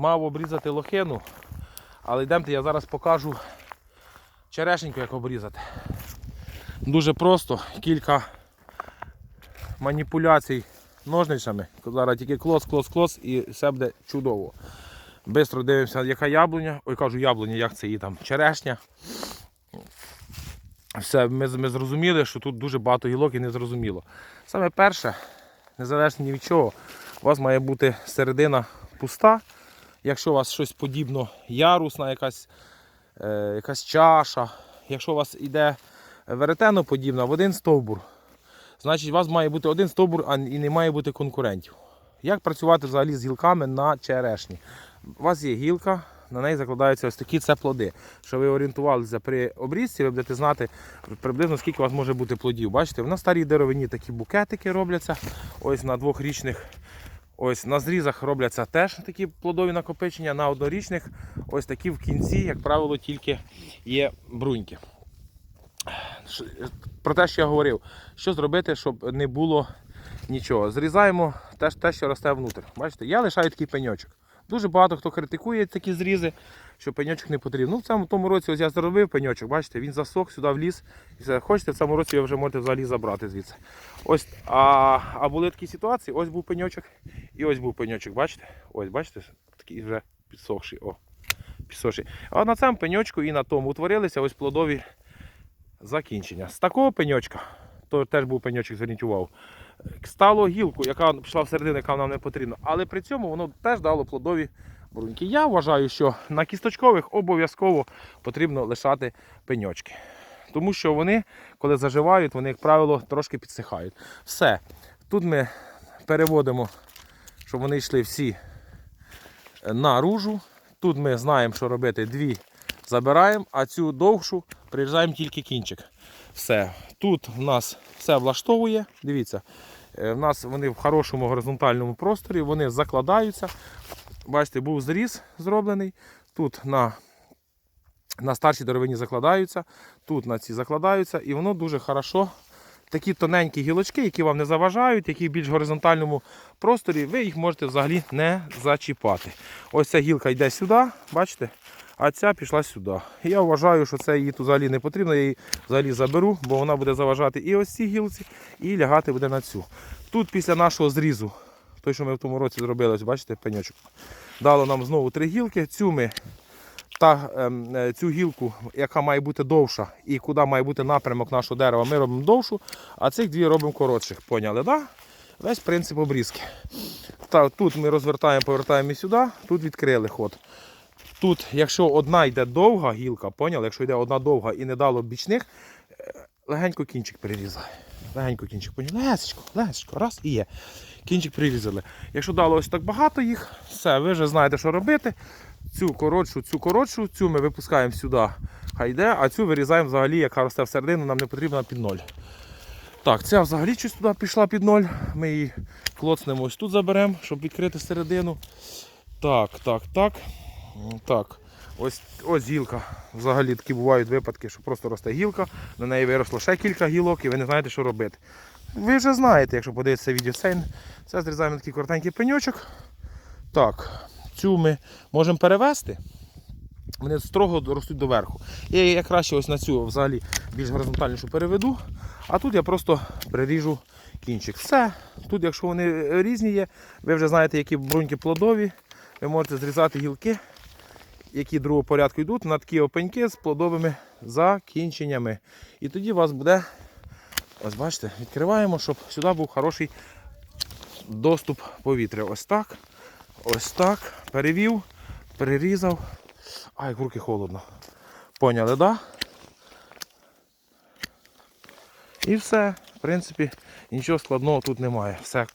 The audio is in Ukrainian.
мав обрізати лохину, але йдемте, я зараз покажу черешеньку, як обрізати. Дуже просто, кілька маніпуляцій ножницями. Зараз тільки клос, клос, клос і все буде чудово. Бистро дивимося, яка яблуня. Ой, кажу яблуня, як це її там, черешня. Все, ми, ми зрозуміли, що тут дуже багато гілок і не зрозуміло. Саме перше, незалежно ні від чого, у вас має бути середина пуста. Якщо у вас щось подібно ярусна, якась, е, якась чаша, якщо у вас йде веретено подібна в один стовбур, значить у вас має бути один стовбур, а і не має бути конкурентів. Як працювати взагалі з гілками на черешні? У вас є гілка, на неї закладаються ось такі це плоди. Щоб ви орієнтувалися при обрізці, ви будете знати приблизно скільки у вас може бути плодів. Бачите, на старій деревині такі букетики робляться. Ось на двохрічних, ось на зрізах робляться теж такі плодові накопичення, на однорічних ось такі в кінці, як правило, тільки є бруньки. Про те, що я говорив, що зробити, щоб не було нічого. Зрізаємо те, те, що росте внутрі. Бачите, я лишаю такий пеньочок. Дуже багато хто критикує такі зрізи, що пеньочок не потрібен. Ну, в цьому тому році ось я зробив пеньочок, бачите, він засох сюди в ліс. І. Хочете, в цьому році ви вже можете взагалі забрати звідси. Ось, а, а були такі ситуації, ось був пеньочок і ось був пеньочок, бачите? Ось, бачите, такий вже підсохший. О, підсохший. А на цьому пеньочку і на тому утворилися ось плодові закінчення. З такого пеньочка, то теж був пеньочок, зверніть увагу, стало гілку, яка пішла всередину, яка нам не потрібна. Але при цьому воно теж дало плодові бруньки. Я вважаю, що на кісточкових обов'язково потрібно лишати пеньочки. Тому що вони, коли заживають, вони, як правило, трошки підсихають. Все. Тут ми переводимо, щоб вони йшли всі наружу. Тут ми знаємо, що робити. Дві забираємо, а цю довшу прирізаємо тільки кінчик. Все. Тут в нас все влаштовує. Дивіться, е, в нас вони в хорошому горизонтальному просторі, вони закладаються. Бачите, був зріз зроблений. Тут на, на старшій деревині закладаються, тут на ці закладаються, і воно дуже хорошо. Такі тоненькі гілочки, які вам не заважають, які в більш горизонтальному просторі, ви їх можете взагалі не зачіпати. Ось ця гілка йде сюди, бачите? А ця пішла сюди. Я вважаю, що це їй тут взагалі не потрібно, я її взагалі заберу, бо вона буде заважати і ось цій гілці, і лягати буде на цю. Тут після нашого зрізу, той, що ми в тому році зробили, ось бачите, пеньочок, дало нам знову три гілки. Цю ми та, ем, е, цю гілку, яка має бути довша, і куди має бути напрямок нашого дерева, ми робимо довшу, а цих дві робимо коротших. Поняли, да? Весь принцип обрізки. Та, тут ми розвертаємо, повертаємо і сюди, тут відкрили ход. Тут, якщо одна йде довга гілка, поняли? Якщо йде одна довга і не дало бічних, е, легенько кінчик перерізає. Легенько кінчик поняли? Лесечко, лесечко, раз і є. Кінчик прирізали. Якщо дало ось так багато їх, все, ви вже знаєте, що робити. Цю коротшу, цю коротшу, цю ми випускаємо сюди, хай йде, а цю вирізаємо взагалі, яка росте всередину, нам не потрібна під ноль. Так, ця взагалі щось туди пішла під ноль. Ми її клоцнемо ось тут заберемо, щоб відкрити середину. Так, так, так. Так. Ось, ось гілка. Взагалі такі бувають випадки, що просто росте гілка, на неї виросло ще кілька гілок і ви не знаєте, що робити. Ви вже знаєте, якщо подивитися відео, це, це зрізаємо такий коротенький пеньочок. Так, цю ми можемо перевести. Вони строго ростуть доверху. Я краще ось на цю взагалі більш горизонтальнішу переведу, а тут я просто приріжу кінчик. Все. Тут, якщо вони різні є, ви вже знаєте, які бруньки плодові. Ви можете зрізати гілки, які другого порядку йдуть, на такі опеньки з плодовими закінченнями. І тоді у вас буде, ось бачите, відкриваємо, щоб сюди був хороший доступ повітря. Ось так. Ось так. Перевів, перерізав. Ай, руки холодно. Поняли? Да? І все. В принципі, нічого складного тут немає. Все